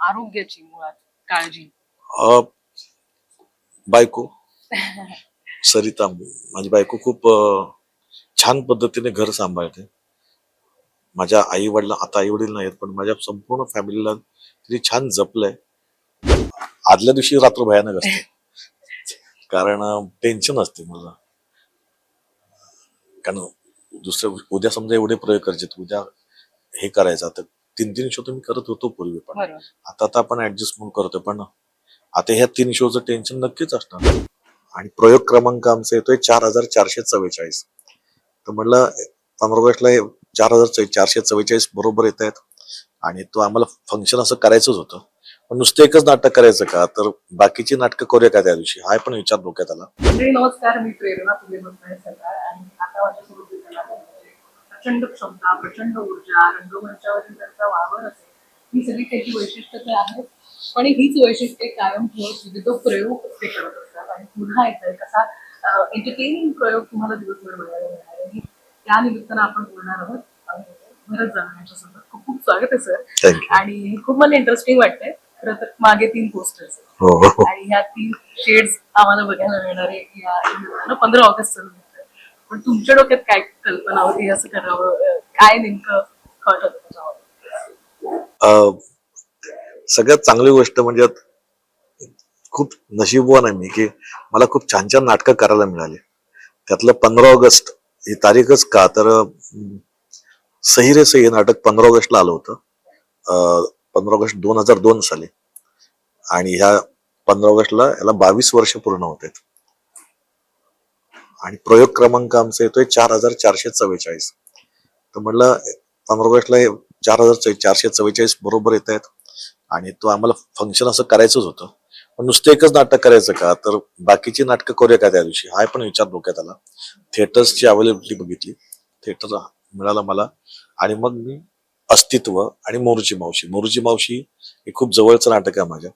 आरोग्याची मुळात काळजी. अ, बायको. सरिता माझी बायको खूप अ, छान पद्धतीने घर सांभाळते. माझ्या आई वडिला आता आई वडील नाहीत पण माझ्या संपूर्ण फॅमिलीला तिने छान जपलंय. आदल्या दिवशी रात्र भयानक असते. कारण टेन्शन असते मला. कारण दुसऱ्या उद्या समजा एवढे प्रयोग करायचे उद्या हे करायचं आता तीन तीन शो तर मी करत होतो पूर्वी पण. बरोबर. आता तर आपण ऍडजस्ट म्हणून करतोय पण आता ह्या तीन शोचं टेन्शन नक्कीच असणार. आणि प्रयोग क्रमांक आमचा येतोय चार हजार चारशे चव्वेचाळीस. तर म्हटलं पंधरा ऑगस्टला हे चार हजार चारशे चव्वेचाळीस बरोबर येत आहेत. आणि तो आम्हाला फंक्शन असं करायचंच होतं. पण नुसतं एकच नाटक करायचं का? तर बाकीची नाटकं करूया का त्या दिवशी? हा पण विचार डोक्यात आला. मंडळी नमस्कार मी प्रेरणा तुम्ही आणि आता माझ्यासोबत प्रचंड क्षमता प्रचंड ऊर्जा रंगमंचावरील त्यांचा वावर असेल ही सगळी त्याची वैशिष्ट्य तर आहेत. पण हीच वैशिष्ट्ये कायम ठेवत विविध प्रयोग ते करत असतात. आणि पुन्हा एकदा एक असा एंटरटेनिंग प्रयोग तुम्हाला दिवसभर बघायला मिळणार आणि त्या निमित्तानं आपण बोलणार आहोत. आणि बरंच जण यांच्यासोबत खूप खूप स्वागत आहे सर आणि खूप मला इंटरेस्टिंग वाटतंय. खरं तर मागे तीन पोस्टर्स हो. आणि ह्या तीन शेड्स आम्हाला बघायला मिळणार आहे. या निमित्तानं पंधरा ऑगस्ट पण तुमच्या डोक्यात काय कल्पना होती? असं करावं अं, काय नेमकं सगळ्यात चांगली गोष्ट म्हणजे खूप नशीबवान आहे मी की मला खूप छान छान नाटकं करायला मिळाली. त्यातलं पंधरा ऑगस्ट ही तारीखच का? तर सही रे सही हे नाटक पंधरा ऑगस्टला आलं होतं. पंधरा ऑगस्ट दोन हजार दोन साली. आणि ह्या पंधरा ऑगस्टला याला बावीस वर्ष पूर्ण होत आहेत. आणि प्रयोग क्रमांक आमचा येतोय चार हजार चारशे चव्वेचाळीस. तर म्हटलं पंधरा ऑगस्टला हे चार हजार चारशे चव्वेचाळीस बरोबर येत आहेत. आणि तो आम्हाला फंक्शन असं करायचंच होतं. पण नुसतं एकच नाटक करायचं का? तर बाकीची नाटकं करूया का त्या दिवशी? हा पण विचार डोक्यात आला. थिएटर्सची अवेलेबिलिटी बघितली. थिएटर मिळाला मला. आणि मग मी अस्तित्व आणि मोरूची मावशी. मोरूची मावशी हे खूप जवळचं नाटक आहे माझ्या.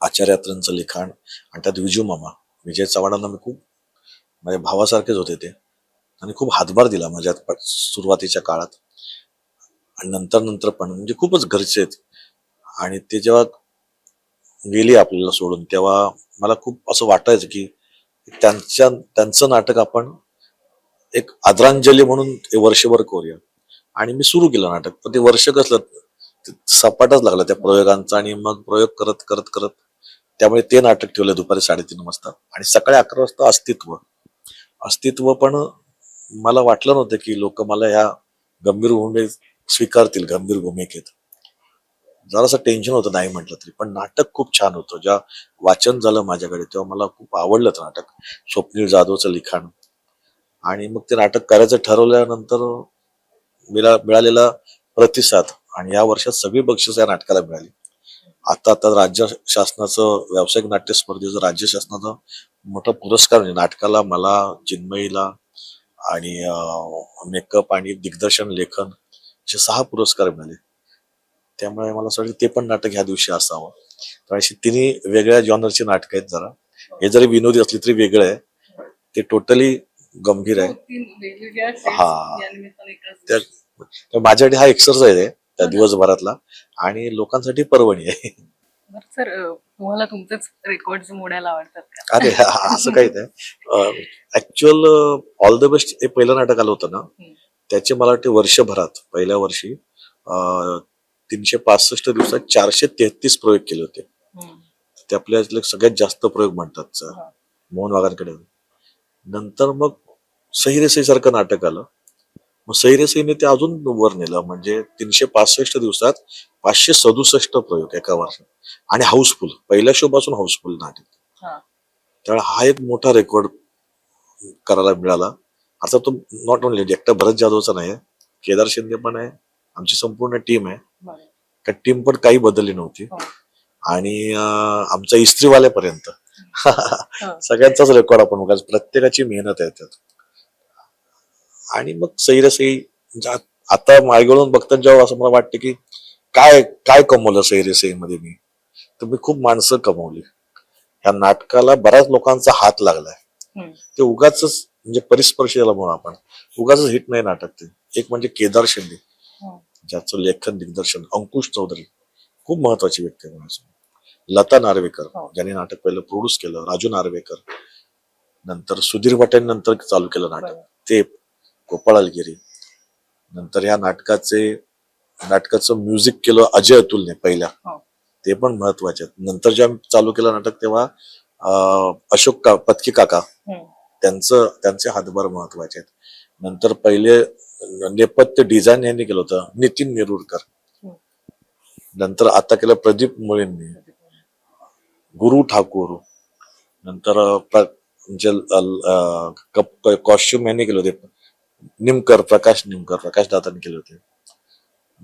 आचार्यात्रांचं लिखाण आणि त्यात विजू मामा विजय चव्हाणांना मी खूप माझ्या भावासारखेच होते ते. आणि खूप हातभार दिला माझ्या सुरुवातीच्या काळात. आणि नंतर नंतर पण म्हणजे खूपच घरचे आहेत. आणि ते जेव्हा गेली आपल्याला सोडून तेव्हा मला खूप असं वाटायचं की त्यांच्या त्यांचं नाटक आपण एक आदरांजली म्हणून ते वर्षभर करूया. आणि मी सुरू केलं नाटक. पण ते वर्ष कसलं सपाटच सपाटाच लागला त्या प्रयोगांचा आणि मग प्रयोग करत करत करत. त्यामुळे ते नाटक ठेवलं दुपारी साडेतीन वाजता. आणि सकाळी अकरा वाजता अस्तित्व. अस्तित्व पण मला वाटलं नव्हतं की लोक मला ह्या गंभीर भूमिकेत स्वीकारतील गंभीर भूमिकेत. जरासं टेन्शन होतं नाही म्हटलं तरी पण नाटक खूप छान होतं. ज्या वाचन झालं माझ्याकडे तेव्हा मला खूप आवडलं ते नाटक. स्वप्नील जाधवचं लिखाण. आणि मग ते नाटक करायचं ठरवल्यानंतर मिळा मिळालेला प्रतिसाद आणि या वर्षात सगळी बक्षीस या नाटकाला मिळाली. आता आता राज्य शासनाचं व्यावसायिक नाट्य स्पर्धेचं राज्य शासनाचं मोठा पुरस्कार म्हणजे नाटकाला मला चिन्मयीला आणि मेकअप आणि दिग्दर्शन लेखन असे सहा पुरस्कार मिळाले. त्यामुळे मला असं वाटतं ते पण नाटक ह्या दिवशी असावं. तर अशी तिन्ही वेगळ्या जॉनरची नाटक आहेत जरा. हे जरी विनोदी असली तरी वेगळं आहे. ते टोटली गंभीर आहे. हा. माझ्यासाठी हा एक्सरसाइज आहे त्या दिवसभरातला. आणि लोकांसाठी पर्वणी आहे. सर तुम्हाला तुमचेच रेकॉर्ड मोडायला आवडतात का अरे असं काही नाही ऍक्च्युअल ऑल द बेस्ट हे पहिलं नाटक आलं होतं ना. त्याचे मला वाटते वर्षभरात पहिल्या वर्षी तीनशे पासष्ट दिवसात चारशे तेहतीस प्रयोग केले होते. ते आपल्यातले सगळ्यात जास्त प्रयोग म्हणतात. मोहन वाघांकडे नंतर मग सहिरेसई सारखं नाटक आलं मग सहिरेसईने ते अजून वर नेलं म्हणजे तीनशे पासष्ट दिवसात पाचशे सदुसष्ट प्रयोग एका वर्षात. आणि हाऊसफुल पहिल्या शो पासून हाऊसफुल नाटक. त्यामुळे हा एक मोठा रेकॉर्ड करायला मिळाला. आता तो नॉट ओनली एकटा भरत जाधवचा नाही केदार शिंदे पण आहे आमची संपूर्ण टीम आहे. त्या टीम पण काही बदलली नव्हती. हो. आणि आमच्या इस्त्रीवाल्यापर्यंत. सगळ्यांचाच रेकॉर्ड आपण बघा प्रत्येकाची मेहनत आहे त्यात. आणि मग सैरसई म्हणजे आता मायगळून बघताना जेव्हा असं मला वाटतं की काय काय कमवलं सैरसई मध्ये मी तर मी खूप माणसं कमवली ह्या नाटकाला बऱ्याच लोकांचा हात लागलाय. ते उगाच म्हणजे परिस्पर्श याला म्हणू आपण उगाच हिट नाही नाटक ते एक म्हणजे केदार शिंदे. ज्याचं लेखन दिग्दर्शन अंकुश चौधरी खूप महत्वाची व्यक्ती आहे लता नार्वेकर हो. ज्यांनी नाटक पहिलं प्रोड्यूस केलं राजू नार्वेकर नंतर सुधीर नंतर चालू केलं नाटक. ते गोपाळ अलगिरी नंतर या नाटकाचे नाटकाचं म्युझिक केलं अजय अतुलने पहिल्या. हो. ते पण महत्त्वाचे नंतर जेव्हा चालू केलं नाटक तेव्हा अशोक का पत्की काका. हम्म. त्यांचं त्यांचे हातभार महत्त्वाचे आहेत. नंतर पहिले नेपथ्य डिझाईन यांनी केलं होतं नितीन नेरुरकर. हम्म. नंतर आता केलं प्रदीप मुळेंनी. गुरु ठाकूर. नंतर म्हणजे कॉस्ट्युम यांनी केले होते. निमकर प्रकाश निमकर प्रकाश दादांनी केले होते.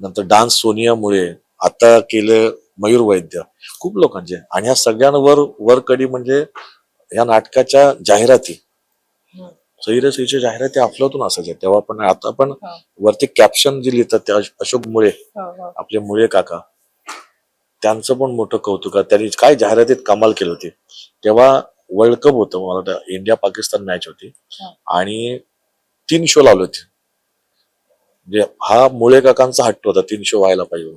नंतर डान्स सोनिया मुळे आता केलं मयूर वैद्य खूप लोकांचे आणि ह्या सगळ्यांवर वरकडी म्हणजे या नाटकाच्या जाहिराती. सैरसईच्या जाहिराती आपल्यातून असायच्या तेव्हा पण आता पण. वरती कॅप्शन जे लिहितात ते अश- अशोक मुळे. आपले मुळे काका त्यांचं पण मोठं कौतुक त्यांनी काय जाहिरातीत कमाल केली होती तेव्हा वर्ल्ड कप होतं मला वाटतं इंडिया पाकिस्तान मॅच होती. आणि तीन शो लावले होते म्हणजे हा मुळे काकांचा हट्ट होता तीन शो व्हायला पाहिजे.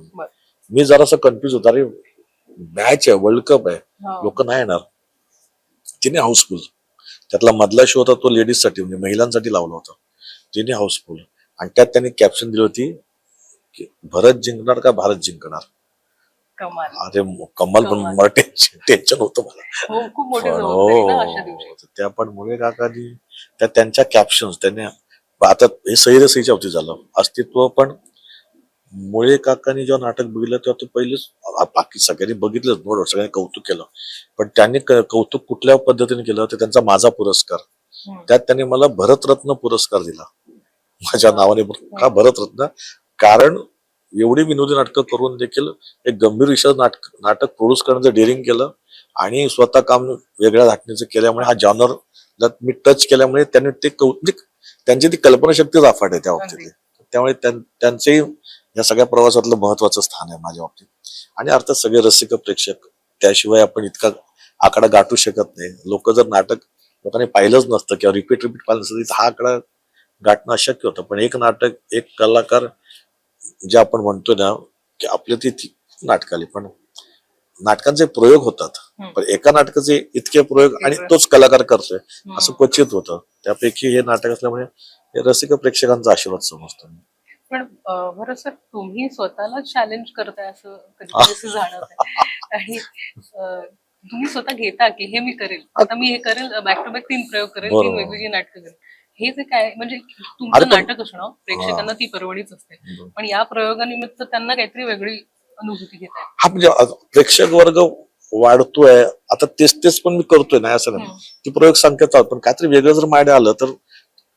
मी जरासं कन्फ्युज होता अरे मॅच आहे वर्ल्ड कप आहे. लोक नाही येणार. तिने हाऊसफुल त्यातला मधला शो होता तो लेडीजसाठी म्हणजे महिलांसाठी लावला होता. तिने हाऊसफुल आणि त्यात त्यांनी कॅप्शन दिली होती की भरत जिंकणार का भारत जिंकणार? अरे कमाल पण. मला टेन्शन होतं मला. हो हो, त्या पण मुळे काकानी त्या त्यांच्या कॅप्शन त्यांनी आता हे सैरसईच्या होती झालं. अस्तित्व पण मुळे काकांनी जेव्हा नाटक बघितलं तेव्हा ते पहिलेच बाकी सगळ्यांनी बघितलंच बरोबर सगळ्यांनी कौतुक केलं. पण त्यांनी कौतुक कुठल्या पद्धतीने केलं ते त्यांचा माझा पुरस्कार. त्यात त्यांनी मला भरतरत्न पुरस्कार दिला. माझ्या नावाने का भरतरत्न. कारण एवढी विनोदी नाटकं करून देखील एक गंभीर विषय नाटक नाटक प्रोड्यूस करण्याचं डेअरिंग केलं आणि स्वतः काम वेगळ्या धाटणीचं केल्यामुळे हा जॉनर मी टच केल्यामुळे त्यांनी ते कौ- म्हणजे त्यांची ती कल्पनाशक्तीच अफाट आहे त्या बाबतीत. त्यामुळे त्यां- त्यांचेही या सगळ्या प्रवासातलं महत्वाचं स्थान आहे माझ्या बाबतीत. आणि अर्थात सगळे रसिक प्रेक्षक त्याशिवाय आपण इतका आकडा गाठू शकत नाही. लोक जर नाटक लोकांनी पाहिलंच नसतं किंवा रिपीट रिपीट पाहिलं नसतं तर हा आकडा गाठणं अशक्य होतं. पण एक नाटक एक कलाकार जे आपण म्हणतो ना की आपल्या ती ती नाटक आली पण नाटकांचे प्रयोग होतात. पण एका नाटकाचे इतके प्रयोग आणि. तोच कलाकार करतोय. असं क्वचित होतं त्यापैकी हे नाटक असल्यामुळे हे रसिक प्रेक्षकांचा आशीर्वाद समजतो. पण बरं सर तुम्ही स्वतःला चॅलेंज करताय असं कधी जाणवत आणि तुम्ही स्वतः घेता की हे मी करेल आता मी हे करेल बॅक टू बॅक तीन प्रयोग करेल तीन. वेगवेगळी नाटकं करेल हे जे काय म्हणजे तुमचं नाटक असणं प्रेक्षकांना ती परवडीच असते. पण या प्रयोगानिमित्त त्यांना काहीतरी वेगळी अनुभूती हा म्हणजे प्रेक्षक वर्ग वाढतोय. आता तेच तेच पण मी करतोय नाही असं नाही. ती प्रयोग संख्या चालू पण काहीतरी वेगळं जर माझ्याकडे आलं तर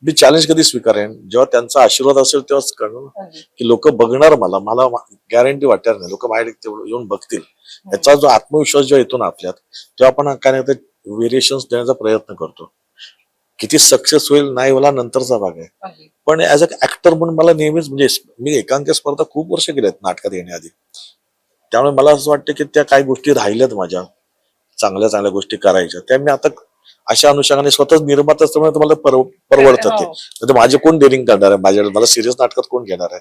मी चॅलेंज कधी स्वीकारेन? जेव्हा त्यांचा आशीर्वाद असेल तेव्हाच कळणार. की लोक बघणार मला मला गॅरंटी वाटणार नाही. लोक माझ्याकडे तेवढं येऊन बघतील. याचा जो आत्मविश्वास जेव्हा येतो ना आपल्यात तेव्हा आपण काय नाही व्हेरिएशन्स देण्याचा प्रयत्न करतो. किती सक्सेस होईल नाही होला नंतरचा भाग आहे. पण ऍज अ ऍक्टर म्हणून मला नेहमीच म्हणजे मी एकांकी स्पर्धा खूप वर्ष केल्यात नाटकात येण्याआधी. त्यामुळे मला असं वाटतं की त्या काही गोष्टी राहिल्यात माझ्या. चांगल्या चांगल्या गोष्टी करायच्या. त्या मी आता अशा अनुषंगाने स्वतःच निर्माता असल्यामुळे तुम्हाला परव परवडतं ते. हो, माझे कोण डेअरिंग करणार आहे? माझ्याकडे मला सिरियस नाटकात कोण घेणार आहे.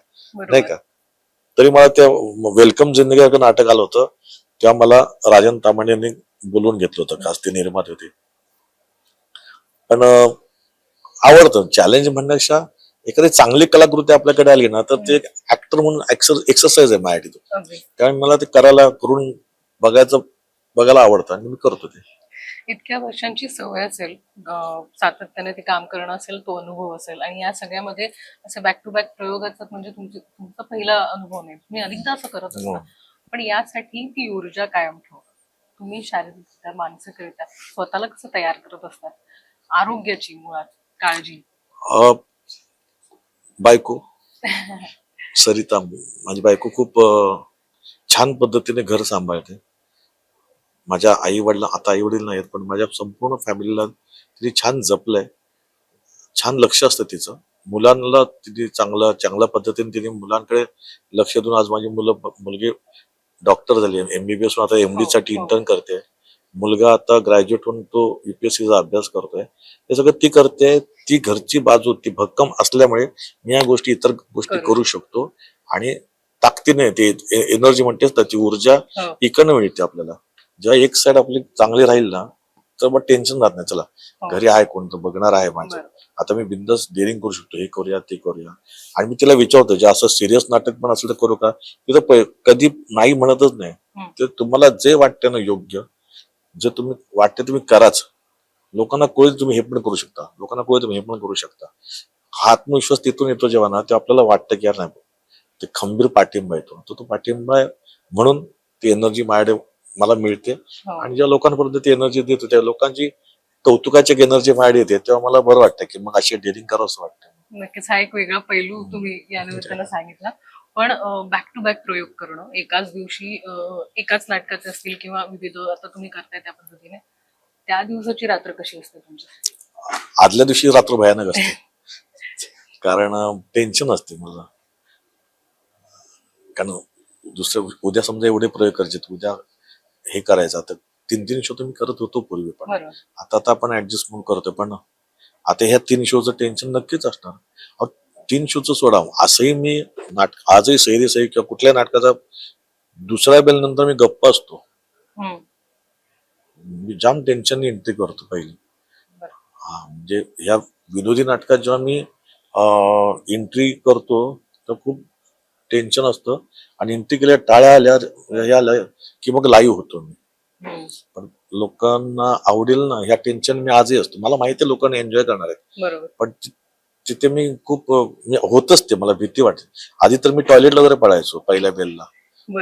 नाही का? तरी मला त्या वेलकम जिंदगी नाटक आलं होतं. तेव्हा मला राजन तामाणे यांनी बोलवून घेतलं होतं खास ते निर्माते होते. पण आवडतं चॅलेंज म्हणण्यापेक्षा एखादी चांगली कलाकृती आपल्याकडे आली ना तर ते ऍक्टर म्हणून एक्सरसाइज आहे माझ्यासाठी तो. अगदी. त्यामुळे मला ते करायला करून बघायचं बघायला आवडतं आणि मी करतो ते इतक्या वर्षांची सवय असेल सातत्याने ते काम करणं असेल तो अनुभव असेल आणि या सगळ्यामध्ये असे बॅक टू बॅक प्रयोगाचा म्हणजे तुमचे तुमचा पहिला अनुभव नाही तुम्ही अनेकदा असं करत हो. असता पण यासाठी ती ऊर्जा कायम ठेवा तुम्ही शारीरिकरित्या मानसिकरित्या स्वतःला कसं तयार करत असतात आरोग्याची मुळात काळजी. अं, बायको. सरिता माझी बायको खूप अं, छान पद्धतीने घर सांभाळते. माझ्या आई वडिला आता आई वडील नाहीत पण माझ्या संपूर्ण फॅमिलीला तिने छान जपलंय. छान लक्ष असतं तिचं. मुलांना तिने चांगलं चांगल्या पद्धतीने तिने मुलांकडे लक्ष देऊन आज माझी मुलं मुलगी डॉक्टर झाली. एमबीबीएस आता एमडी साठी हो. इंटर्न करते. मुलगा आता ग्रॅज्युएट होऊन तो युपीएससीचा अभ्यास करतोय हे सगळं ती करते ती घरची बाजू ती भक्कम असल्यामुळे मी या गोष्टी इतर गोष्टी करू शकतो आणि ताकदीने ते एनर्जी म्हणतेच त्याची ऊर्जा हो. इकडनं मिळते आपल्याला जेव्हा एक साइड आपली चांगली राहील ना तर मग टेन्शन राहत नाही चला हो. घरी आहे कोण तर बघणार आहे माझं. आता मी बिंदास डेअरिंग करू शकतो हे करूया ते करूया आणि मी तिला विचारतो जे असं सिरियस नाटक पण असेल तर करू का तिथं कधी नाही म्हणतच नाही हम्म. ते तुम्हाला जे वाटतं ना योग्य जे तुम्ही वाटते तुम्ही कराच. लोकांना कोळी तुम्ही हे पण करू शकता. लोकांना कोळी तुम्ही हे पण करू शकता. हा आत्मविश्वास तिथून येतो जेव्हा ना ते आपल्याला वाटतं की यार नाही ते खंबीर पाठिंबा येतो. तो तो पाठिंबा आहे म्हणून ती एनर्जी माझ्याकडे मला मिळते. हो. आणि ज्या लोकांपर्यंत ती एनर्जी देतो त्या लोकांची कौतुकाची एनर्जी माझ्याकडे येते तेव्हा मला बरं वाटतं की मग अशी डेअरिंग करावं असं वाटतं. नक्कीच. हा एक वेगळा पैलू तुम्ही या निमित्तानं सांगितला. पण बॅक टू बॅक प्रयोग करणं. एकाच दिवशी एकाच नाटकाचे असतील किंवा विविध आता तुम्ही करताय त्या पद्धतीने त्या दिवसाची रात्र कशी असते तुमची? आदल्या दिवशी रात्र भयानक असते. कारण टेन्शन असते मला. कारण दुसऱ्या उद्या समजा एवढे प्रयोग करायचे उद्या हे करायचं आता तीन तीन शो मी करत होतो पूर्वी पण. आता तर आपण ऍडजस्ट म्हणून करतोय पण आता ह्या तीन शोचं टेन्शन नक्कीच असणार. तीन शोचं सोडा असंही मी नाटक आजही सैरी सही किंवा कुठल्या नाटकाचा दुसऱ्या बेल नंतर मी गप्प असतो. मी जाम टेन्शन एंट्री करतो पहिली. हा म्हणजे ह्या विनोदी नाटकात जेव्हा मी एंट्री करतो तर खूप टेन्शन असतं. आणि एंट्री केल्या टाळ्या आल्या आल्या की मग लाईव्ह होतो मी. पण लोकांना आवडेल ना ह्या टेन्शन मी आजही असतो. मला माहिती आहे लोकांना एन्जॉय करणार आहेत. बरोबर. पण तिथे मी खूप होतच ते मला भीती वाटते. आधी तर मी टॉयलेटला वगैरे पळायचो पहिल्या बेलला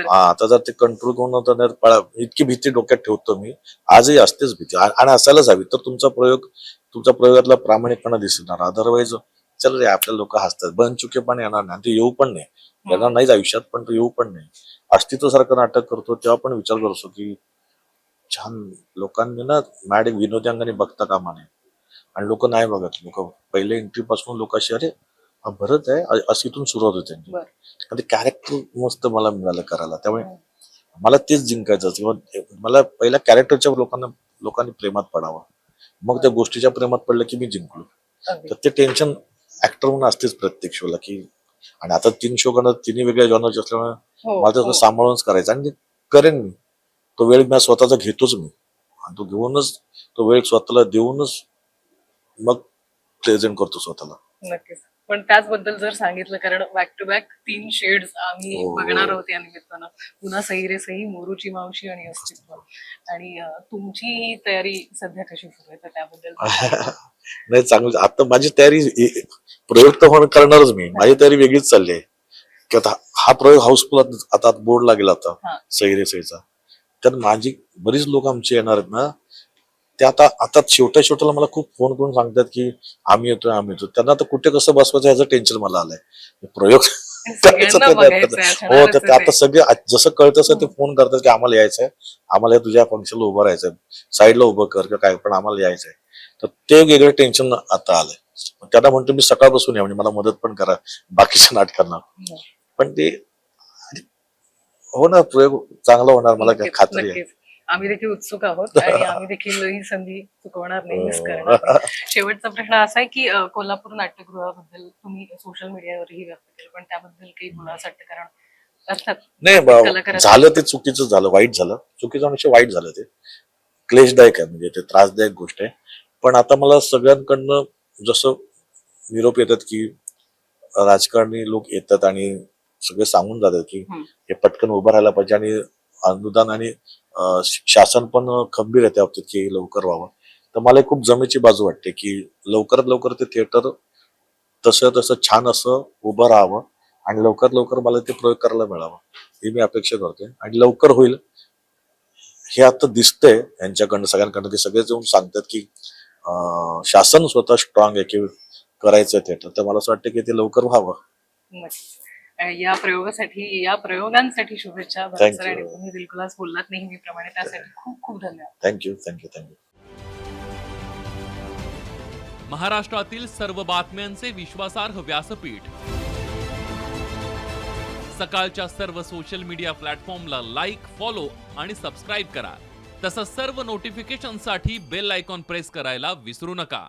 हा आता जर ते कंट्रोल करून होतं इतकी भीती डोक्यात ठेवतो मी. आजही असतेच भीती. आणि असायलाच हवी. तर तुमचा प्रयोग तुमच्या प्रयोगातला प्रामाणिकपणा दिसणार. अदरवाईज चल रे आपल्या लोक हसतात. बन चुके पण येणार नाही. आणि ते येऊ पण नाही. येणार नाहीच आयुष्यात पण तो येऊ पण नाही. अस्तित्वासारखं नाटक करतो तेव्हा पण विचार करतो की छान लोकांनी ना मॅडम विनोदी अंगाने बघता कामा नये. आणि लोक नाही बघत. लोक पहिले एंट्री पासून लोक अशी अरे हा भरत आहे. असं इथून सुरुवात होते. आणि ते कॅरेक्टर मस्त मला मिळालं करायला. त्यामुळे मला तेच जिंकायचं किंवा मला पहिल्या कॅरेक्टरच्या लोकांना लोकांनी प्रेमात पडावं. मग त्या गोष्टीच्या प्रेमात पडलं की मी जिंकलो. तर ते टेन्शन ऍक्टर म्हणून असतेच प्रत्येक शोला की आणि आता तीन शो करणं तिन्ही वेगळ्या जॉनरचे असल्यामुळे हो, मला हो. सांभाळूनच करायचं. आणि करेन मी. तो वेळ मी स्वतःचा घेतोच मी. आणि तो घेऊनच तो वेळ स्वतःला देऊनच मग प्रेझेंट करतो स्वतःला. नक्कीच. पण त्याचबद्दल जर सांगितलं कारण बॅक टू बॅक तीन शेड्स आम्ही हो. बघणार आहोत या निमित्तानं. पुन्हा सई रे सई मोरूची मावशी आणि अस्तित्व आणि अं, तुमची ही तयारी सध्या कशी सुरू आहे? तर त्याबद्दल नाही चांगलं. आता माझी तयारी प्रयोग तर होणं करणारच मी. माझी तयारी वेगळीच चालली आहे. की आता हा प्रयोग हाऊसफुल आता बोर्ड लागेल आता हा. सैरे सईचा. तर माझी बरीच लोक आमची येणार आहेत ना. ते आता आता शेवट्या शेवटाला मला खूप फोन करून सांगतात की आम्ही येतोय आम्ही येतो त्यांना आता कुठे कसं बसवायचं ह्याचं टेन्शन मला आलंय. प्रयोग करायचं हो तर ते आता. सगळे जसं कळतं तसं ते फोन करतात की आम्हाला यायचंय. आम्हाला तुझ्या फंक्शनला उभं राहायचंय. साईडला उभं कर किंवा काय पण आम्हाला यायचंय. तर ते वेगळं टेन्शन आता आलंय. त्यांना म्हणतो मी सकाळपासून या म्हणजे मला मदत पण करा. बाकीच्या नाटकांना हो. पण ते हो ना प्रयोग चांगला होणार मला खात्री आहे. आम्ही देखील उत्सुक आहोत आणि आम्ही देखील ही संधी चुकवणार नाही मिस करणार हो. नाही. शेवटचा प्रश्न असा आहे की अं, कोल्हापूर नाट्यगृहाबद्दल तुम्ही सोशल मीडियावरही व्यक्त केलं पण त्याबद्दल काही गुन्हा सट्ट कारण अर्थात नाही बा- कलाकाराचं- झालं ते चुकीचं झालं वाईट झालं चुकीचं म्हणजे वाईट झालं ते क्लेशदायक आहे म्हणजे ते त्रासदायक गोष्ट आहे पण आता मला सगळ्यांकडनं जसं निरोप येतात की राजकारणी लोक येतात आणि सगळे सांगून जातात की हम्म. हे पटकन उभं राहायला पाहिजे आणि अनुदान आणि शासन पण खंबीर आहे त्या बाबतीत की लवकर व्हावं. तर मला खूप जमेची बाजू वाटते की लवकरात लवकर ते थिएटर तसं तसं छान असं उभं राहावं आणि लवकर लवकर मला ते प्रयोग करायला मिळावं. ही मी अपेक्षा करते आणि लवकर होईल हे आता दिसतंय यांच्याकडनं सगळ्यांकडनं. ते सगळेच येऊन सांगतात की शासन स्वतः स्ट्रॉंग आहे की करायचं थिएटर तर मला असं वाटतं की ते लवकर व्हावं. या प्रयोगासाठी या प्रयोगांसाठी शुभेच्छा. भरत सर. आणि तुम्ही बिलकुलच बोललात नेहमीप्रमाणे त्यासाठी खूप खूप धन्यवाद. थँक्यू थँक्यू थँक्यू महाराष्ट्रातील सर्व बातम्यांचे विश्वासार्ह व्यासपीठ. सकाळच्या सर्व सोशल मीडिया प्लॅटफॉर्मला लाईक फॉलो आणि सबस्क्राईब करा. तसंच सर्व नोटिफिकेशनसाठी बेल आयकॉन प्रेस करायला विसरू नका.